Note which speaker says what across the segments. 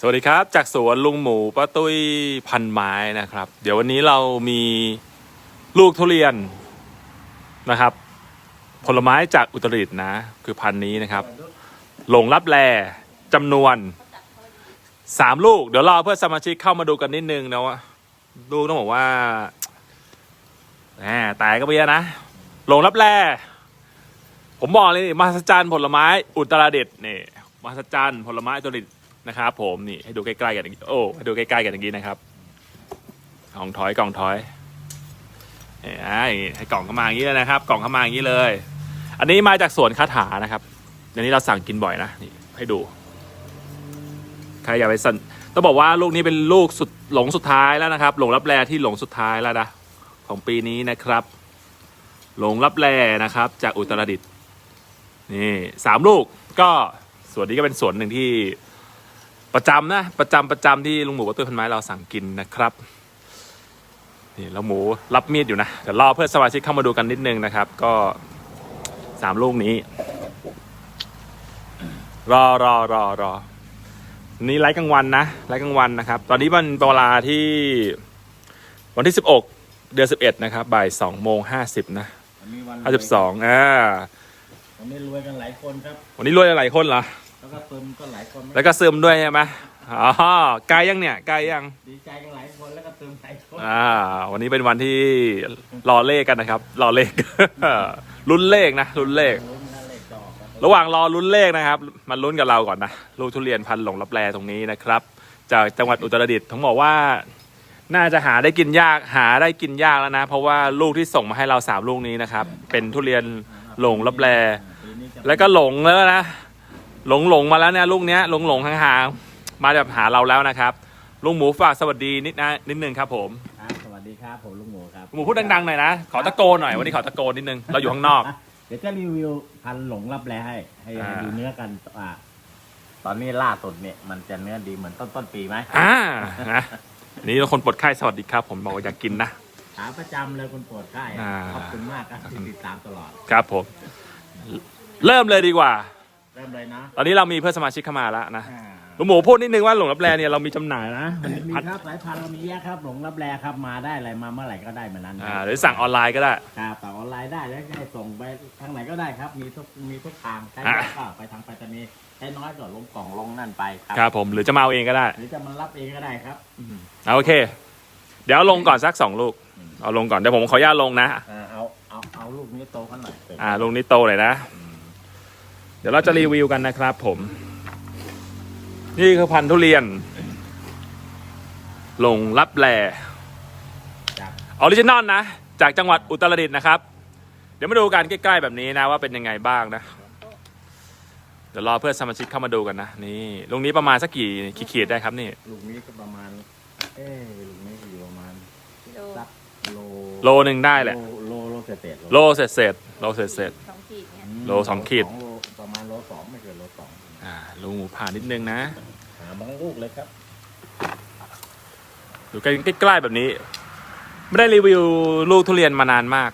Speaker 1: สวัสดีครับ จากสวนลุงหมูป้าตุ้ยพันไม้นะครับ เดี๋ยววันนี้เรามีลูกทุเรียนนะครับ ผลไม้จากอุตรดิตถ์นะ คือพันนี้นะครับ หลงรับแลจำนวนสามลูก เดี๋ยวรอเพื่อนสมาชิกเข้ามาดูกันนิดนึงนะว่าลูกต้องบอกว่าแหมตายก็เบียนะ หลงรับแลผมบอกเลยนี่มหัศจรรย์ผลไม้อุตรดิตถ์นี่มหัศจรรย์ผลไม้อุตรดิตถ์ นะครับผมนี่ให้ดูใกล้ๆกันอย่างนี้โอ้ให้ดูใกล้ๆกันอย่างนี้นะครับกล่องถอยกล่องถอยนี่อ่าอย่างงี้ให้กล่องเข้ามาอย่างนี้เลยนะครับ กล่องเข้ามาอย่างนี้เลย อันนี้มาจากสวนคาถานะครับอันนี้เราสั่งกินบ่อยนะนี่ให้ดูใครอยากไปสั่นต้องบอกว่าลูกนี้เป็นลูกสุดหลงสุดท้ายแล้วนะครับ หลงรับแรที่หลงสุดท้ายแล้วนะของปีนี้นะครับ หลงรับแรนะครับ จากอุตรดิตถ์นี่สามลูกก็ส่วนนี้ก็เป็นส่วนหนึ่งที่ ประจำนะ ประจำประจำที่ลุงหมูกับตุ้ยพันไม้เราสั่งกินนะครับนี่แล้วหมูรับมีดอยู่นะเดี๋ยวรอเพื่อนสมาชิกเข้ามาดูกันนิดนึงนะครับ ก็สามลูกนี้ รอรอรอรอนี่ไลฟ์กลางวันนะไลฟ์กลางวันนะครับ ตอนนี้มันเป็นเวลาที่วันที่16เดือน11นะครับบ่าย2โมง50นะ
Speaker 2: วันนี้วัน
Speaker 1: 52อ่า
Speaker 2: วันนี้รวยกันหลายคนครับ
Speaker 1: วันนี้รวยหลายคนเหรอ
Speaker 2: แล้วก็เติมก็หลายคน
Speaker 1: แล้วก็ซึมด้วยใช่ไหมอ๋อใกล้ยังเนี่ยใกล้ยัง
Speaker 2: ดีใจกันหลายคนแล้วก็เติมหลายคน
Speaker 1: อ่า วันนี้เป็นวันที่รอเลขกันนะครับ รอเลขลุ้นเลขนะลุ้นเลข
Speaker 2: ลุ้นนะเลขจะออกครับ
Speaker 1: ระหว่างรอลุ้นเลขนะครับ มันลุ้นกับเราก่อนนะ ลูกทุเรียนพันธุ์หลงรับแลตรงนี้นะครับ จากจังหวัดอุตรดิตถ์ผมบอกว่า น่าจะหาได้กินยาก หาได้กินยากแล้วนะ เพราะว่าลูกที่ส่งมาให้เราสามลูกนี้นะครับ เป็นทุเรียนหลงรับแล
Speaker 2: ปีนี้จะ
Speaker 1: แล้วก็หลงแล้วนะ หลงหลงมาแล้วเนี่ยลูกเนี้ยหลงหลงห่างๆมาแบบหาเราแล้วนะครับลุงหมูฝากสวัสดีนิดนะนิดนึงครับผม
Speaker 2: ครับสวัสดีครับผมลุงหมูครับ
Speaker 1: ลุงหมูพูดดังๆหน่อยนะขอตะโกนหน่อยวันนี้ขอตะโกนนิดนึงเราอยู่ข้างนอก
Speaker 2: เดี๋ยวจะรีวิวพันหลงรับแลให้ให้
Speaker 1: อ่า
Speaker 2: ให้ดูเนื้อกันอ่าตอนนี้ล่าสุดเนี่ยมันจะเนื้อดีเหมือนต้นต้นปีไหม
Speaker 1: อ่านะนี่เราคนปลดไข้สวัสดีครับ ผมบอกว่าอยากกินนะ
Speaker 2: ขาประจำเลยคุณโปรดค่าย
Speaker 1: อ่า
Speaker 2: ขอบคุณมากครับที่ติดตามตลอด
Speaker 1: ครับผม เริ่มเลยดีกว่า
Speaker 2: เริ่มเลยนะ
Speaker 1: ตอนนี้เรามีเพื่อนสมาชิกเข้ามาแล้วนะ
Speaker 2: อ่า
Speaker 1: ลุงหมูพูดนิดนึงว่าหลงรับแลเนี่ยเรามีจำหน่ายนะ
Speaker 2: มีครับสายพันธุ์เรามีเยอะครับหลงรับแลครับมาได้อะไรมาเมื่อไหร่ก็ได้เหมือนนั้น
Speaker 1: อ่าหรือสั่งออนไลน์ก็ได้
Speaker 2: ครับต่อออนไลน์ได้แล้วให้ส่งไปทางไหนก็ได้ครับ มีทุกมีทุกทางใช้
Speaker 1: อะ
Speaker 2: ก็ไปทางไปรษณีย์ใช้น้อยก็ลงกล่องลงนั่นไปครั
Speaker 1: ครับผมหรือจะมาเอาเองก็ได้
Speaker 2: หรือจะมารับเองก็ได้ครับ
Speaker 1: เอาโอเค เดี๋ยวลงก่อนสักสองลูกเอาลงก่อนเดี๋ยวผมขออนุญาตลงนะ
Speaker 2: อ่าเอาเอาเอาลูกนี้โตขึ้นหน่อย
Speaker 1: อ่าลงนี้โตเลยนะเดี๋ยวเราจะรีวิวกันนะครับผม นี่คือพันธุ์ทุเรียน ลงรับแล
Speaker 2: จาก
Speaker 1: ออริจินอลนะ จากจังหวัดอุตรดิตถ์นะครับ เดี๋ยวมาดูกันใกล้ๆแบบนี้นะว่าเป็นยังไงบ้างนะ เดี๋ยวรอเพื่อนสมาชิกเข้ามาดูกันนะ นี่ลุงนี้ประมาณสักกี่กี่ขีดได้ครับนี่
Speaker 2: ลูกนี้ก็ประมาณ เอ้ยลูกนี้อยู่ประมาณ
Speaker 3: โล
Speaker 2: สักโล
Speaker 1: โลหนึ่งได้แหละ
Speaker 2: โลโลโลเศษเศษ
Speaker 1: โลเสร็จเสร็จๆโลเสร็จเสร็จ
Speaker 3: สองขีดเนี่ย
Speaker 2: ม
Speaker 1: โลสองขีด
Speaker 2: โลประมาณโลสองไม่เกินโลสอง
Speaker 1: ๆอ่า ลุงหมูผ่านนิดนึงนะ
Speaker 2: หาบางลูกเลยครับ
Speaker 1: ดูกันใกล้ๆแบบนี้ ไม่ได้รีวิวลูกทุเรียนมานานมาก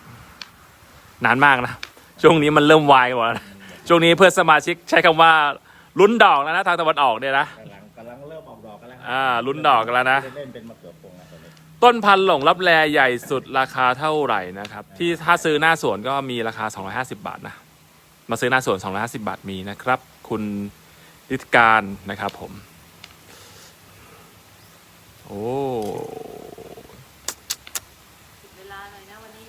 Speaker 1: นานมากนะ ช่วงนี้มันเริ่มวายกันหมดแล้วนะช่วงนี้เพื่อนสมาชิกใช้คำว่าลุ้นดอกแล้วนะทางตะวันออกเนี่ยนะ
Speaker 2: กำลังกำลังเริ่มออกดอกกันแล้วครั
Speaker 1: อ่าลุ้นดอกกันแล้วนะ
Speaker 2: เล่นเป็นมะเขือพวงแล้วตอนนี้
Speaker 1: ต้นพันธุ์หลงรับแลใหญ่สุดราคาเท่าไหร่นะครับ ที่ถ้าซื้อหน้าสวนก็มีราคา 250 บาทนะ มาซื้อหน้าสวน 250 บาทมีนะครับ คุณ นิติการนะครับผม โอ้
Speaker 3: เวลาหน่อยนะวันนี้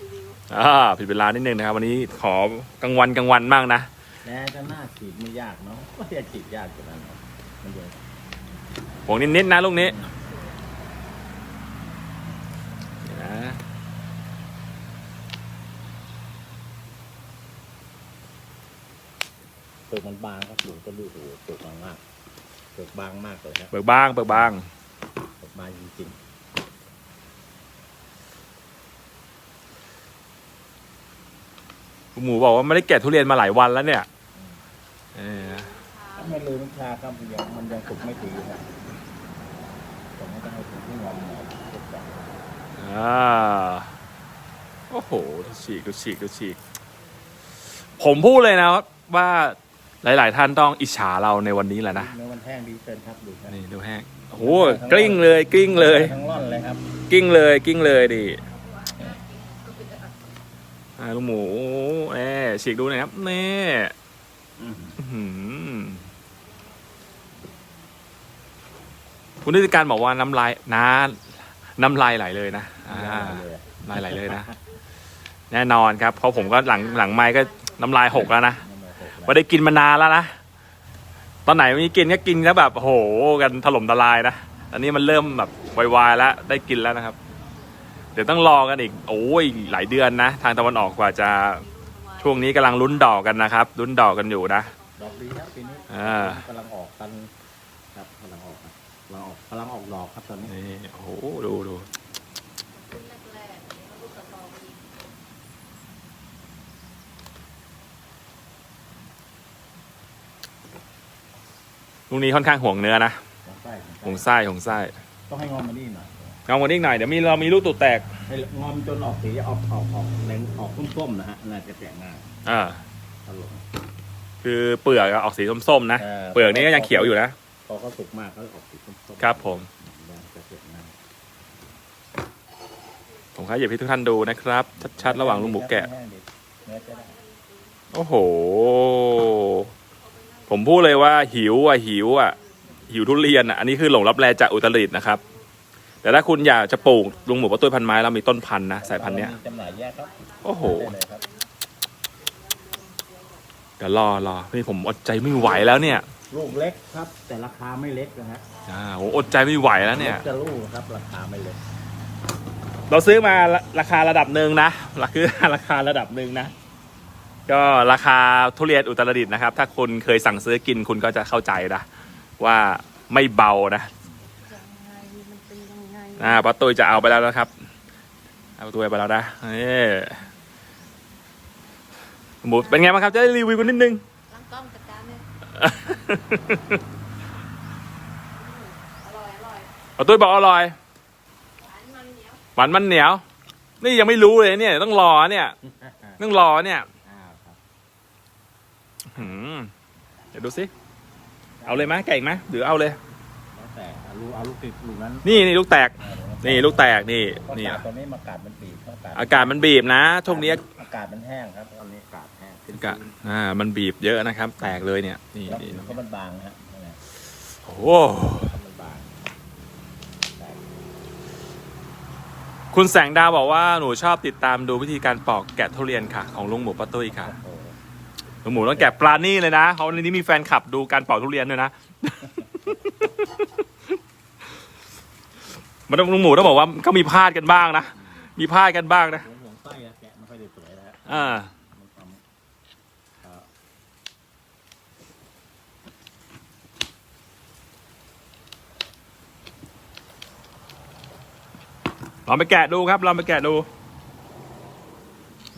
Speaker 3: รีวิว
Speaker 1: อ่าผิดเวลานิดนึงนะครับ วันนี้ขอกลางวันกลางวันมากนะ
Speaker 2: แน่จะหน้าฉีดไม่ยากเนาะก็จะฉีดยากอยู่แล้วเนาะมันเยอะ
Speaker 1: ผงนิดๆนะลูกนี้นี่นะ
Speaker 2: เป ลือกมันบางครับหลูก็ดูโอ้โหเปลือกบางมากเปลือกบางมากเลยครับ
Speaker 1: เบิกบางเบิกบาง
Speaker 2: เปลือกบางจริง
Speaker 1: คุณหมูบอกว่าไม่ได้แกะทุเรียนมาหลายวันแล้วเนี่ยเออ
Speaker 2: ๆถ้าไม่ลืมวิชาครับมันยังมันยังสุกไม่ถึงครับผมก็จะให้ถึงที่งอมหน่อยสุกก่อน
Speaker 1: อ่าโอ้โหดูฉีกดูฉีกดูฉีก ผมพูดเลยนะว่า หลาย ๆ ท่านต้องอิจฉาเราในวันนี้แหละนะ
Speaker 2: เนื้อมันแห้งดีเกินครับดูครับ
Speaker 1: นี่ดูแห้งโอ้โหกลิ้งเลยกลิ้งเลย
Speaker 2: ทั้งร่อนเลยครับ
Speaker 1: กิ้งเลยกิ้งเลยดิอ่าลูกหมูแน่ฉีกดูหน่อยครับแน่
Speaker 2: อืม
Speaker 1: อื้อหือคุณนิติการบอกว่าน้ำลายน้าน้ำลายไหลเลยนะอ่า
Speaker 2: เลย
Speaker 1: น้ำลายไหลเลยนะ แน่นอนครับ เพราะผมก็หลังหลังไม้ก็น้ำลายหกแล้วนะ ไม่ได้กินมานานแล้วนะ ตอนไหนมีกินก็กินแล้วแบบโอ้โหกันถล่มทลายนะ อันนี้มันเริ่มแบบวายๆแล้วได้กินแล้วนะครับ เดี๋ยวต้องรอกันอีก โอ้ยหลายเดือนนะ ทางตะวันออกกว่าจะช่วงนี้กำลังลุ้นดอกกันนะครับลุ้นดอกกันอยู่นะ
Speaker 2: ดอกดีครับปีนี้
Speaker 1: อ่า
Speaker 2: กำลังออกกันครับกำลังออกครับกำลังออกกำลังออกดอกครับตอนนี้
Speaker 1: นี่โอ้โหดูดู
Speaker 3: รุ่นแรกๆเนี่ยเขาลูกกระตอมี
Speaker 1: ลูกนี้ค่อนข้างห่วงเนื้อนะ
Speaker 2: ของไส้
Speaker 1: ห่วงไส้ห่วงไส้
Speaker 2: ต้องให้งอมมานี่หน่อย
Speaker 1: เอาวันนี้หน่อยเดี๋ยวมีเรามีลูกตูดแตก
Speaker 2: ให้งอมจนออกสีออกออกออกแดงออกส้มๆนะฮะน่าจะแตกง่าย
Speaker 1: อ่า
Speaker 2: ตลก
Speaker 1: คือเปลือกอะออกสีส้มๆนะ
Speaker 2: เออ
Speaker 1: เปลือกนี้ก็ยังเขียวอยู่นะ
Speaker 2: พอเขาสุกมากเขาออกสีส้มๆ
Speaker 1: ครับผม
Speaker 2: น่าจะแตกง่าย
Speaker 1: ผมขอหยิบให้ทุกท่านดูนะครับ ชัดๆ ระหว่างลุงหมูแกะ
Speaker 2: เนื้อจะได้
Speaker 1: โอ้โห ผมพูดเลยว่าหิวอะหิวอะหิวทุเรียนอะอันนี้คือหลงรับแลจากอุตรดิตถ์นะครับ แต่ถ้าคุณอยากจะปลูกลุงหมูป้าตุ้ยพันไม้เรามีต้นพันธุ์นะสายพันธุ์เนี้ย
Speaker 2: มีจำหน่ายแยกครับ
Speaker 1: โอ้โห
Speaker 2: ได้เลยครับ
Speaker 1: เดี๋ยวรอรอนี่ผมอดใจไม่ไหวแล้วเนี่ย
Speaker 2: ลูกเล็กครับ แต่ราคาไม่เล็กนะฮะ
Speaker 1: อ่าผมอดใจไม่ไหวแล้วเนี่ย
Speaker 2: ล็กจะลูกครับราคาไม่เล็ก
Speaker 1: เราซื้อมาราราคาระดับหนึ่งนะราคือราคาระดับหนึ่งนะ ก็ราคาทุเรียนอุตรดิตถ์นะครับ ถ้าคุณเคยสั่งซื้อกินคุณก็จะเข้าใจนะ ว่าไม่เบานะ
Speaker 3: ยังไงมันเป็นยังไง
Speaker 1: อ่าป้าตุ้ยจะเอาไปแล้วนะครับ เอาป้าตุ้ยไปแล้วนะนี่หมูเป็นไงบ้างครับ จะได้รีวิวกันนิดนึง
Speaker 3: ล้างกล้องจัดการเลยอร่อยอร่อย
Speaker 1: ป้าตุ้ยบอกอร่อย
Speaker 3: หวานมันเหนียว
Speaker 1: หวานมันเหนียว นี่ยังไม่รู้เลยเนี่ย ต้องรอเนี่ยต้องรอเนี่ย
Speaker 2: อ่าครับ
Speaker 1: หืมเดี๋ยวดูสิเอาเลยไหมแกะอีกไหมหรือเอาเลย
Speaker 2: แล้วแต่เอาลูกเอาลูกติดลูกนั้น
Speaker 1: นี่นี่ลูกแตก นี่ลูกแตกนี่
Speaker 2: เพราะ
Speaker 1: นี่
Speaker 2: อากาศตอนนี้อากาศมันบีบอากาศ
Speaker 1: อากาศมันบีบนะช่วงนี้
Speaker 2: อากาศมันแห้งครับตอนนี้อากาศแห้งขึ้น
Speaker 1: อากาศอ่ามันบีบเยอะนะครับ แตกเลยเนี่ยนี่
Speaker 2: แล้ว
Speaker 1: นี่
Speaker 2: เพราะมันบางนะฮะนั่นแหละ
Speaker 1: โอ้โห
Speaker 2: เพราะมันบางแตก
Speaker 1: คุณแสงดาวบอกว่าหนูชอบติดตามดูวิธีการปอกแกะทุเรียนค่ะ ของลุงหมูป้าตุ้ยค่ะ
Speaker 2: โอ้โห
Speaker 1: ลุงหมูต้องแกะปลานี่เลยนะเพราะวันนี้มีแฟนคลับดูการปอกทุเรียนด้วยนะ มันต้องลุงหมูต้องบอกว่าก็มีพลาดกันบ้างนะ มีพลาดกันบ้างนะ
Speaker 2: ห่วงไส้อะแกะไม่ค่อยได้สวยนะฮะ
Speaker 1: อ่า
Speaker 2: มันทำครับ
Speaker 1: ลองไปแกะดูครับลองไปแกะดู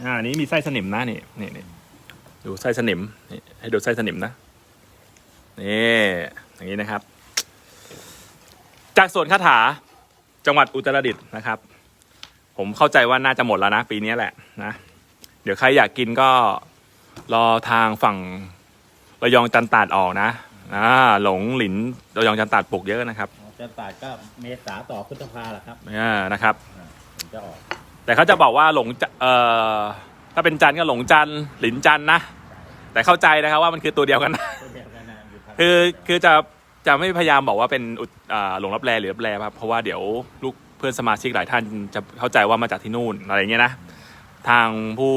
Speaker 1: อ่าอันนี้มีไส้สนิมนะนี่นี่นี่ ดูไส้สนิมนี่ให้ดูไส้สนิมนะนี่อย่างนี้นะครับ จากสวนคาถาจังหวัดอุตรดิตถ์นะครับ ผมเข้าใจว่าน่าจะหมดแล้วนะ ปีนี้แหละนะ เดี๋ยวใครอยากกินก็รอทางฝั่งระยองจันตาดออกนะอ่าหลงหลินระยองจันตาดปลูกเยอะนะครับ
Speaker 2: จะตายก็เมษาต่อพฤษภาแหละครับ
Speaker 1: อ่านะครับ
Speaker 2: อ่าถึงจะออก
Speaker 1: แต่เขาจะบอกว่าหลงจะเอ่อ ถ้าเป็นจันทร์ก็หลงจันทร์หลินจันทร์นะ แต่เข้าใจนะครับว่ามันคือตัวเดียวกันนะ
Speaker 2: ก็เดียวกันนะอยู่ภาค
Speaker 1: คือคือจะจะไม่พยายามบอกว่าเป็นอุดอ่าหลงรับแลหรือรับแลครับเพราะว่าเดี๋ยวลูกเพื่อนสมาชิกหลายท่านจะเข้าใจว่ามาจากที่นู่นอะไรอย่างเงี้ยนะทางผู้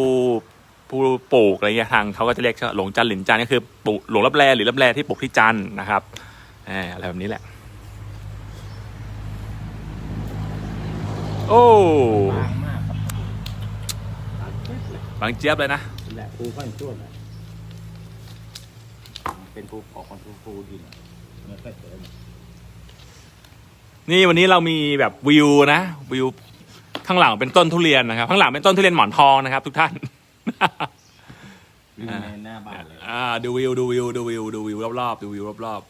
Speaker 1: ผู้ปลูกอะไรเงี้ยทางเขาก็จะเรียกว่าหลงจันทร์หลินจันทร์ก็คือปลูกหลงรับแลหรือรับแลที่ปลูกที่จันทร์นะครับเอ่ออะไรแบบนี้แหละ โอ้
Speaker 2: บางมากครับบางเจ็ บเลย
Speaker 1: บางเจี๊ยบเลยนะ
Speaker 2: นี่แหละภูค่อยชั่วหน่อยเป็นภูออกของภูภูดินเนื้อค่อยสวยหน่อย
Speaker 1: นี่วันนี้เรามีแบบวิวนะวิวข้างหลังเป็นต้นทุเรียนนะครับ ข้างหลังเป็นต้นทุเรียนหมอนทองนะครับ ทุกท่าน
Speaker 2: อยู่ในหน้าบ้านเลย
Speaker 1: อ่าดูวิวดูวิวดูวิวดูวิวรอบๆดูวิวรอบ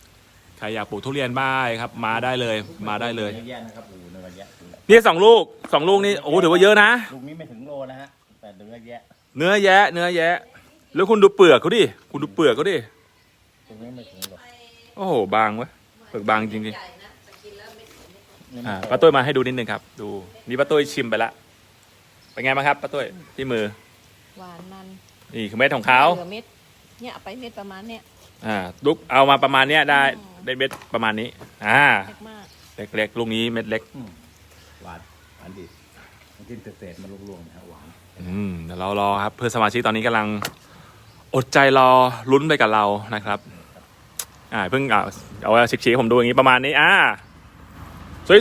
Speaker 1: ๆใครอยากปลูกทุเรียนบ้างครับ มาได้เลย มาได้เลย
Speaker 2: เยอะแยะนะครับโอ้โหเนื้อแยะ
Speaker 1: นี่สองลูกสองลูกนี่โอ้โหถือว่าเยอะนะ
Speaker 2: ลูกนี้ไม่ถึงโลนะฮะแต่ เนื้อแยะ
Speaker 1: เนื้อแยะ เนื้อแยะ แล้วคุณดูเปลือกเขาดิ คุณดูเปลือกเขาดิ
Speaker 2: ตรงนี้ไม่ถึงหรอก
Speaker 1: โอ้โห บางเวะเปลือกบางจริง
Speaker 3: ใหญ่นะแต่กินแล้วไม่ถึงไม่ถึง
Speaker 2: นี่
Speaker 1: ๆอ่า
Speaker 2: ไม่
Speaker 1: ป้าตุ้ยมาให้ดูนิดนึงครับ ดู นี่ป้าตุ้ยชิมไปละ เป็นไงบ้างครับป้าตุ้ยที่มือ
Speaker 3: หวานมัน
Speaker 1: นี่คือเม็ดของเขา
Speaker 3: เหลือเม็ด เนี่ยเอาไปเม็ดประมาณเนี้ย
Speaker 1: อ่า ลุกเอามาประมาณเนี้ยได้ ได้เม็ดประมาณนี้ อ่า
Speaker 3: เล็กมาก
Speaker 1: เล็กๆลูกนี้เม็ดเล็ก
Speaker 2: หวาน หวานดีมันกินเศษๆมันรวมๆนะฮะหวาน
Speaker 1: อืมเดี๋ยวเรารอครับ เพื่อนสมาชิกตอนนี้กำลังอดใจรอลุ้นไปกับเรานะครับ อ่าเพิ่งเอาเอาชิคๆผมดูอย่างนี้ประมาณนี้ อ่า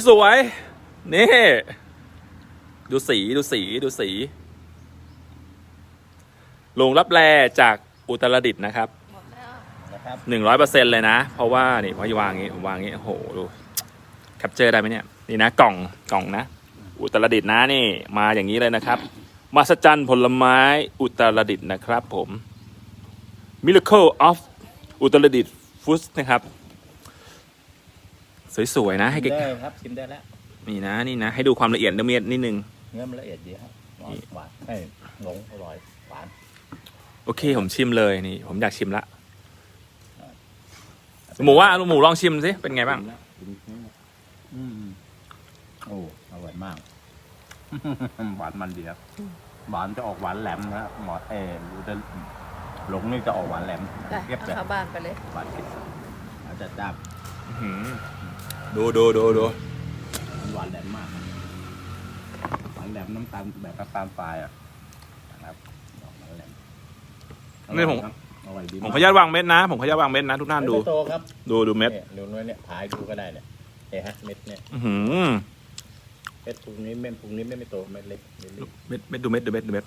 Speaker 1: สวยๆ นี่ ดูสีดูสีดูสีลงรับแลจากอุตรดิตถ์นะครับ
Speaker 3: ห
Speaker 2: นะครับ
Speaker 1: หนึ่งร้อยเปอร์เซ็นเลยนะ เพราะว่านี่พอวางอย่างนี้ผมวางอย่างนี้โอ้โหดูแคปเจอร์ได้ไหมเนี่ย นี่นะ กล่องกล่องนะ อุตรดิตถ์นะนี่ มาอย่างนี้เลยนะครับ มาสจันผลไม้อุตรดิตถ์นะครับผม Miracle of อุตรดิตถ์ฟู้ดนะครับ สวยๆนะให้
Speaker 2: กิน
Speaker 1: เก๊ก
Speaker 2: ได้ครับกินได้แล้ว
Speaker 1: นี่นะนี่นะ ให้ดูความละเอียดละเมียดนิดนึง
Speaker 2: เนื้อมันละเอียดดีครับหวานหวานให้หลงอร่อยหวาน
Speaker 1: โอเคผมชิมเลยนี่ ผมอยากชิมละหมูว่าหมูลองชิมสิเป็นไงบ้าง
Speaker 2: อืมโอ้อร่อยมาก หวานมันดีครับหวานจะออกหวานแหลมนะหมอเออจะหลงนี่จะออกหวานแหลม
Speaker 3: ได้
Speaker 2: เรียบ
Speaker 3: เอา
Speaker 2: เลย
Speaker 3: เข้าบ้านไปเลย
Speaker 2: หวานติดอาจจะจ้าบ
Speaker 1: อื้อหือดูดูดูดู
Speaker 2: มันหวานแหลมมากครับหวานแหลมน้ำตาลแบบน้ำตาลทรายอะนะครับออกหวานแหลม
Speaker 1: นี่ผม
Speaker 2: ครับอร่อยดี
Speaker 1: ผมขออนุญาตวางเม็ดนะ ผมขออนุญาตวางเม็ดนะ ทุกท่านดู
Speaker 2: ไม่โตครับ
Speaker 1: ดูดูเม็ด
Speaker 2: เนี่ยดูน้อยเนี่ยถ่ายดูก็ได้เนี่ยเนี่ยฮะเม็ดเนี่ย
Speaker 1: อื้อหือ
Speaker 2: เม็ดปรุงนี้เม็ดปรุงนี้ไม่ไม่โตเม็ดเล็กเม็ดเล็ก
Speaker 1: เม็ดเม็ดดูเม็ดดูเม็ดดูเม็ด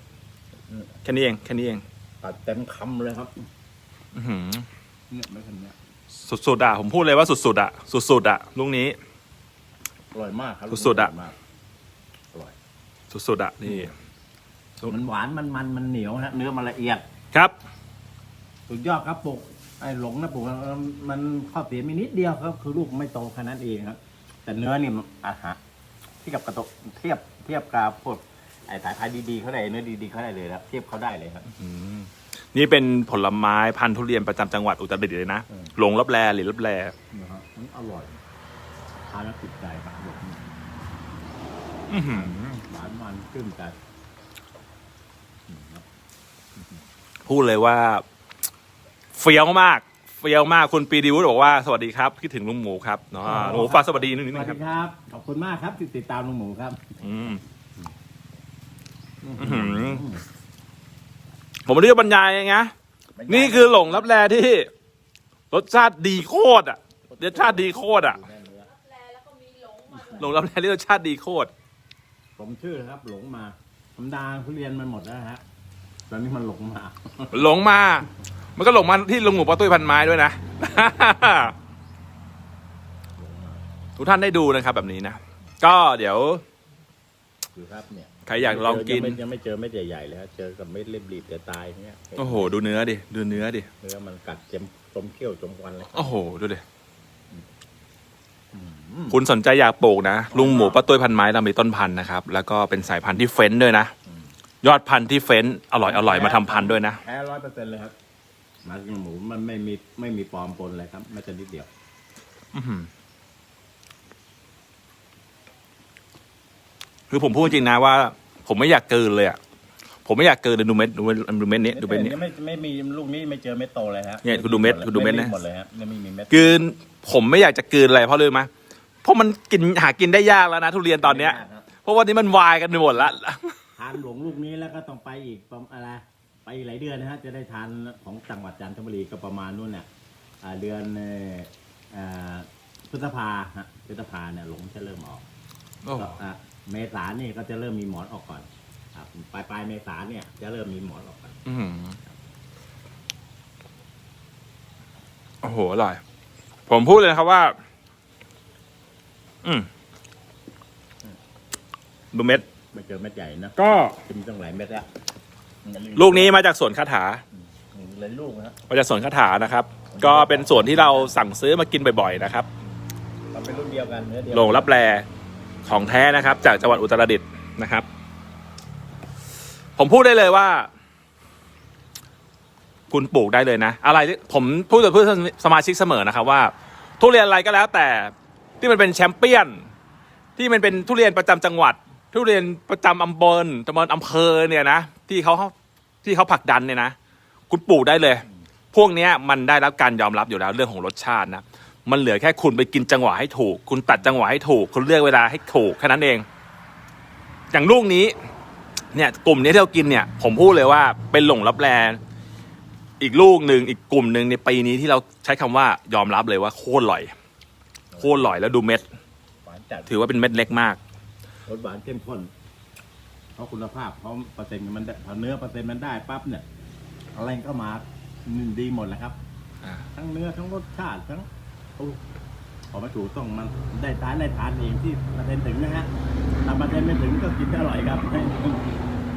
Speaker 2: อืม
Speaker 1: แค่นี้เองแค่นี้เอง
Speaker 2: ตัดเต็มคำเลยครับ
Speaker 1: อื้อหือ
Speaker 2: เนี่ยไม่ทันเนี่ย
Speaker 1: สุดๆอะผมพูดเลยว่าสุดๆอะสุดๆอะลูกนี้
Speaker 2: อร่อยมากครับ
Speaker 1: สุดๆอะ
Speaker 2: ร่ยมากอร่อย
Speaker 1: สุดๆอะนี่
Speaker 2: มันหวานมันมันมันเหนียวนะเนื้อมันละเอียด
Speaker 1: ครับ
Speaker 2: สุดยอดครับปลูกไอ้หลงนะปลูกแล้วมันข้อเสียมีนิดเดียวครับ คือลูกไม่โตแค่นั้นเองครับ แต่เนื้อนี่มันอาหาร เทียบกับกระโตเทียบเทียบกับพวกไอ้สายพันธุ์ดีๆเขาได้เนื้อดีๆเขาได้เลยครับเทียบเขาได้เลยครับ
Speaker 1: อืมนี่เป็นผลไม้พันธุ์ทุเรียนประจำจังหวัดอุตรดิตถ์เลยนะ
Speaker 2: อืม
Speaker 1: หลงรับแลหรือรับแล
Speaker 2: นะครับมันอร่อยทานแล้วติดใจครับหลง
Speaker 1: อื้อหือ
Speaker 2: หวานมันขึ้นใจอืมครับ
Speaker 1: พูดเลยว่า เฟี้ยวมากเฟี้ยวมากคุณปีดีวุฒิบอกว่าสวัสดีครับคิดถึงลุงหมูครับเนาะลุงหมูฝากสวัสดีนิดนึง
Speaker 2: สวัส
Speaker 1: ครั
Speaker 2: ดี
Speaker 1: บ
Speaker 2: ครับ ขอบคุณมากครับที่ติดตามลุงหมูครับ
Speaker 1: อืมอื้อหือผมไม่รู้จะบรรยายยังไงนะนี่คือหลงรับแลที่ รสชาติดีโคตรอะรสชาติดีโคตรอะ
Speaker 3: แลแล้วก็มีหลงมาด้วย
Speaker 1: หลงรับแลที่รสชาติดีโคตร
Speaker 2: ผมชื่อนะครับ หลงมาธรรมดาทุเรียนมันหมดแล้วฮะ ตอนนี้มันหลงมา
Speaker 1: หลงมา มันก็หลงมาที่ลุงหมูปอตุ้ยพันไม้ด้วยนะ ทุกท่านได้ดูนะครับ แบบนี้นะ ก็เดี๋ยว
Speaker 2: คือครับเนี่ย
Speaker 1: ใครอยากลองกิน
Speaker 2: ยังไม่ยังไม่เจอเม็ดใหญ่ๆเลยครับเจอกับเม็ดเล็บรีบจะตายเงี้ย
Speaker 1: โอ้โห ดูเนื้อดิ ดูเนื้อดิ
Speaker 2: เนื้อมันกัดเจ็มจมเขี้ยวจมควันเลย
Speaker 1: โอ้โห ดูดิ
Speaker 2: อืม
Speaker 1: คุณสนใจอยากปลูกนะ ลุงหมูป้าตุ้ยพันไม้เรามีต้นพันธุ์นะครับ แล้วก็เป็นสายพันธุ์ที่เฟ้นด้วยนะ ยอดพันธุ์ที่เฟ้นอร่อยอร่อยมาทำพันธุ์ด้วยนะ
Speaker 2: แท้ร้อยเปอร์เซ็นต์เลยครับมากินหมูมันไม่มีไม่มีปลอมปนเลยครับไม่จะนิดเดียว
Speaker 1: อื้อหือคือผมพูดจริงนะว่า ผมไม่อยากเกินเลยอะ ผมไม่อยากเกินเลยดูเม็ดดูเม็ดดูเม็ดนี้ดูเม็ดนี้
Speaker 2: ไม่ไม่มีลูกนี้ไม่เจอเม็ดโตเลยครับ
Speaker 1: เนี่ยคุณดูเม็ดคุณดูเม็ดนะ
Speaker 2: หมดเลยครับเนี่ยไม่มีเม็ด
Speaker 1: กลืนผมไม่อยากจะกลืนอะไรเพราะเลยไหมเพราะมันกินหากินได้ยากแล้วนะทุเรียนตอนเนี้ย เพราะวันนี้มันวายกันไปหมดละ
Speaker 2: ทานหลวงลูกนี้แล้วก็ต้องไปอีกประมาณอะไรไปอีกหลายเดือนนะฮะจะได้ทานของจังหวัดจันทบุรีก็ประมาณนู่นเนี่ยอ่าเดือนเอ่อเอ่อพฤษภาฮะพฤษภาเนี่ยหลงจะเริ่มออกก็อะเมษาเนี่ยก็จะเริ่มมีหมอนออกก่อนครับปลายปลายเมษาเนี่ยจะเริ่มมีหมอนออกก่อน
Speaker 1: อื้อหือโอ้โหอร่อย ผมพูดเลยนะครับว่า อืมดูเม็ด
Speaker 2: ไม่เจอเม็ดใหญ่นะ
Speaker 1: ก็
Speaker 2: จะมีตั้งหลายเม็ดละ
Speaker 1: ลูกนี้มาจากสวนคาถา
Speaker 2: หลายลูกนะ
Speaker 1: มาจากสวนคาถานะครับ ก็เป็นสวนที่เราสั่งซื้อมากินบ่อยๆนะครับ
Speaker 2: มันเป็นรุ่นเดียวกันเนื้อเดียว
Speaker 1: โรงรับแรของแท้นะครับ จากจังหวัดอุตรดิตถ์นะครับ ผมพูดได้เลยว่า คุณปลูกได้เลยนะ อะไรที่ผมพูดกับเพื่อนสมาชิกเสมอนะครับ ว่า ทุเรียนอะไรก็แล้วแต่ที่มันเป็นแชมเปี้ยน ที่มันเป็นทุเรียนประจำจังหวัด ทุเรียนประจำอำเภอตำบลอำเภอเนี่ยนะที่เขาที่เขาผลักดันเนี่ยนะคุณปลูกได้เลย พวกเนี้ยมันได้รับการยอมรับอยู่แล้วเรื่องของรสชาตินะมันเหลือแค่คุณไปกินจังหวะให้ถูก คุณตัดจังหวะให้ถูก คุณเลือกเวลาให้ถูกแค่นั้นเอง อย่างลูกนี้ เนี่ย กลุ่มนี้ที่เรากินเนี่ย ผมพูดเลยว่าเป็นหลงรับแลอีกลูกหนึ่งอีกกลุ่มหนึ่งในปีนี้ที่เราใช้คำว่ายอมรับเลยว่าโคตรอร่อย โคตรอร่อยแล้วดูเม็
Speaker 2: ด
Speaker 1: ถือว่าเป็นเม็ดเล็กมาก
Speaker 2: รสหวานเข้มข้นเพราะคุณภาพเพราะเปอร์เซ็นต์มันได้พอเนื้อเปอร์เซ็นต์มันได้ปั๊บเนี่ยอะไรก็มาดีหมดแหล้วครับ
Speaker 1: อ่า
Speaker 2: ทั้งเนื้อทั้งรสชาติทั้งโอ้พอมาถูกต้องมันได้ทานได้ทานเองที่เปอร์เซ็นต์ถึงนะฮะถ้าเปอร์เซ็นต์ไม่ถึงก็กินไม่อร่อยครับ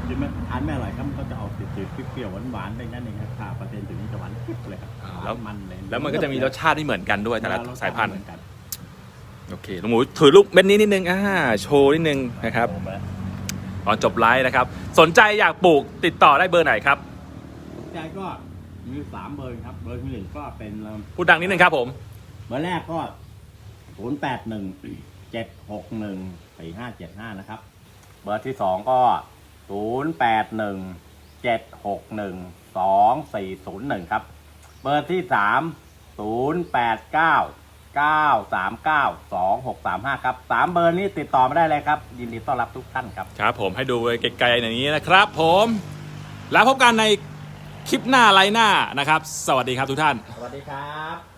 Speaker 2: กินไม่ทานไม่อร่อยครับมันก็จะออกจืดๆเปรี้ยวๆหวานๆได้งั้นเองครับถ้าเปอร์เซ็นต์ถึงจะหวานกิ๊บเลยครับ
Speaker 1: อ่า
Speaker 2: ห
Speaker 1: แล้ว
Speaker 2: วานมันเลย
Speaker 1: แล้วมันก็จะมีรสชาติที่เหมือนกันด้วยแต่ละสายพันธุ์
Speaker 2: เหมือกั
Speaker 1: โอเคลุงหมูถือลูกเม็ดนี้นิดนึงอ่าโชว์นิดนึงนะครับ
Speaker 2: ผมว่า
Speaker 1: ตอนจบไลฟ์นะครับ สนใจอยากปลูกติดต่อได้เบอร์ไหนครับ
Speaker 2: ใจก็มีสามเบอร์ครับ เบอร์ที่หนึ่งก็เป็น
Speaker 1: พูดดังนิดนึงครับผม
Speaker 2: เบอร์แรกก็ศูนย์แปดหนึ่งเจ็ดหกหนึ่งสี่ห้าเจ็ดห้านะครับ เบอร์ที่สองก็ศูนย์แปดหนึ่งเจ็ดหกหนึ่งสองสี่ศูนย์หนึ่งครับ เบอร์ที่สามศูนย์แปดเก้า เก้าสามเก้าสองหกสามห้าครับสามเบอร์นี้ติดต่อมาได้เลยครับ ยินดีต้อนรับทุกท่านครับ
Speaker 1: ครับผมให้ดูไกลๆอย่างนี้นะครับผม แล้วพบกันในคลิปหน้าไลน์หน้านะครับ สวัสดีครับทุกท่าน
Speaker 2: สวัสดีครับ